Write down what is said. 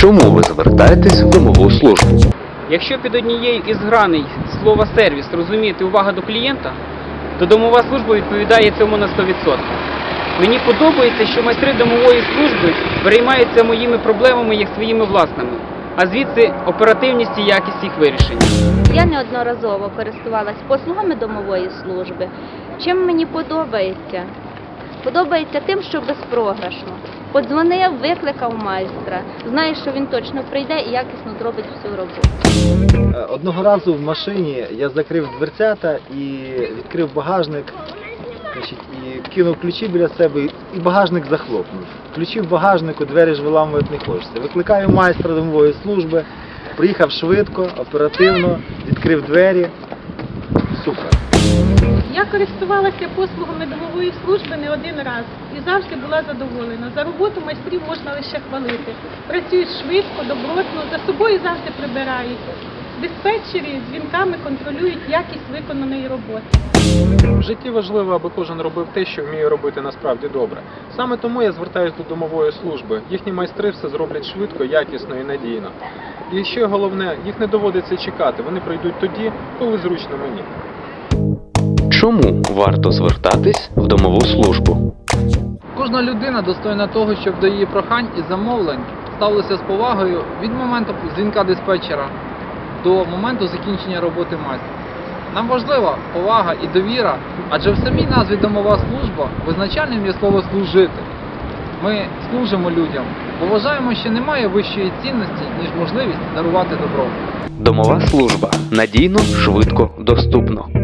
Чому ви звертаєтесь в домову службу? Якщо під однією із граней слова сервіс розумієте увага до клієнта, то домова служба відповідає цьому на 100%. Мені подобається, що майстри домової служби переймаються моїми проблемами як своїми власними, а звідси оперативність і якість їх вирішення. Я неодноразово користувалась послугами домової служби. Чим мені подобається? Подобається тим, що безпрограшно. Подзвонив, викликав майстра. Знає, що він точно прийде і якісно зробить всю роботу. Е, Одного разу в машині я закрив дверцята і відкрив багажник, і кинув ключі біля себе, і багажник захлопнув. Ключі в багажнику, двері ж виламувати не хочеться. Викликаю майстра домової служби, приїхав швидко, оперативно, відкрив двері. Супер. Я користувалася послугами домової служби не один раз і завжди була задоволена. За роботу майстрів можна лише хвалити. Працюють швидко, добротно, за собою завжди прибирають. Диспетчері дзвінками контролюють якість виконаної роботи. В житті важливо, аби кожен робив те, що вміє робити насправді добре. Саме тому я звертаюся до домової служби. Їхні майстри все зроблять швидко, якісно і надійно. І ще головне, їх не доводиться чекати. Вони прийдуть тоді, коли зручно мені. Чому варто звертатись в домову службу? Кожна людина достойна того, щоб до її прохань і замовлень ставилися з повагою від моменту дзвінка диспетчера до моменту закінчення роботи майстра. Нам важлива повага і довіра, адже в самій назві домова служба визначальним є слово служити. Ми служимо людям, бо вважаємо, що немає вищої цінності, ніж можливість дарувати добро. Домова служба надійно, швидко, доступно.